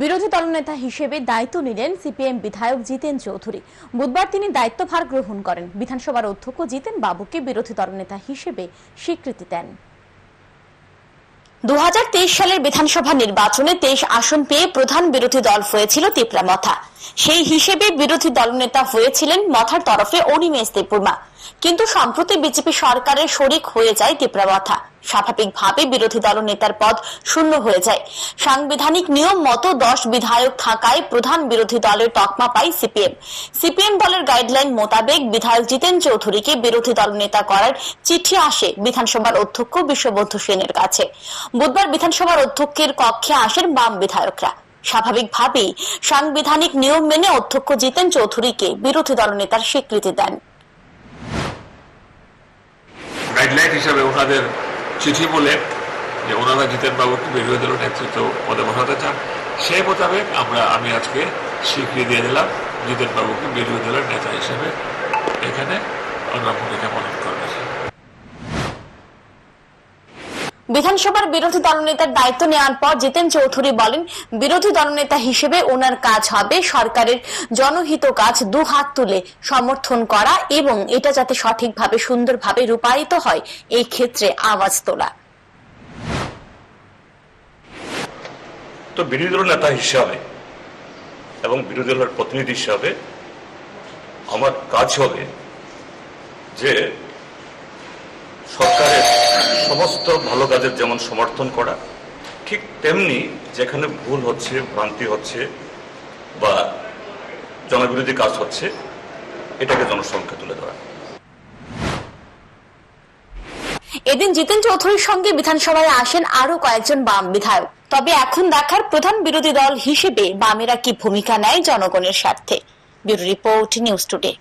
বিরোধী দলনেতা হিসেবে দায়িত্ব নিলেন সিপিএম বিধায়ক জিতেন চৌধুরী। বুধবার তিনি দায়িত্বভার গ্রহণ করেন। বিধানসভার অধ্যক্ষ জিতেন বাবুকে বিরোধী দলনেতা হিসেবে স্বীকৃতি দেন। দু হাজার তেইশ সালের বিধানসভা নির্বাচনে তেইশ আসন পেয়ে প্রধান বিরোধী দল হয়েছিল তিপ্রামথা সেই হিসেবে বিরোধী দলনেতা হয়েছিলেন মথার তরফে অনিমেষ দেববর্মা। কিন্তু সম্প্রতি বিজেপি সরকারের শরিক হয়ে যায় তিপ্রামথা স্বাভাবিকভাবে বিরোধী দল নেতার পদ শূন্য হয়ে যায়। সাংবিধানিক নিয়ম মতো দশ বিধায়ক থাকায় প্রধান বিরোধী দলের তকমা পায় সিপিএম। সিপিএম দলের গাইডলাইন মোতাবেক বিধায়ক জিতেন চৌধুরীকে বিরোধী দল নেতা করার চিঠি আসে বিধানসভার অধ্যক্ষ বিশ্ববন্ধু সেনের কাছে। বুধবার বিধানসভার অধ্যক্ষের কক্ষে আসেন বাম বিধায়করা। স্বাভাবিকভাবেই সাংবিধানিক নিয়ম মেনে অধ্যক্ষ জিতেন চৌধুরীকে বিরোধী দল নেতার স্বীকৃতি দেন। গাইডলাইন হিসাবে ওনাদের চিঠি বলে যে ওনারা জিতেন বাবুকে বিরোধী দলের নেতৃত্ব পদে বসাতে চান, সেই মোতাবেক আমরা, আমি আজকে স্বীকৃতি দিয়ে দিলাম জিতেন বাবুকে বিরোধী দলের নেতা হিসেবে। এখানে আমরা ভূমিকা পালন বিধানসভার বিরোধী দলনেতার দায়িত্ব নেওয়ার পর জিতেন চৌধুরী বলেন, বিরোধী দলনেতা হিসেবে ওনার কাজ হবে সরকারের জনহিত কাজ দু হাত তুলে সমর্থন করা এবং এটা যাতে সঠিকভাবে, সুন্দরভাবে রূপায়িত হয়, এই ক্ষেত্রে আওয়াজ তোলা। তো বিরোধী দলের নেতা হিসাবে এবং বিরোধী দলের প্রতিনিধি হিসাবে আমার কাজ হবে যে সরকারের সমস্ত ভালো কাজের যেমন সমর্থন করা, ঠিক তেমনি যেখানে ভুল হচ্ছে, ভ্রান্তি হচ্ছে বা জনবিরোধী কাজ হচ্ছে, এটাকে জনসংখ্যা তুলে ধরা। এদিন জিতেন চৌধুরীর সঙ্গে বিধানসভায় আসেন আরও কয়েকজন বাম বিধায়ক। তবে এখন দেখার প্রধান বিরোধী দল হিসেবে বামেরা কি ভূমিকা নেয় জনগণের স্বার্থে? Bureau report, news today.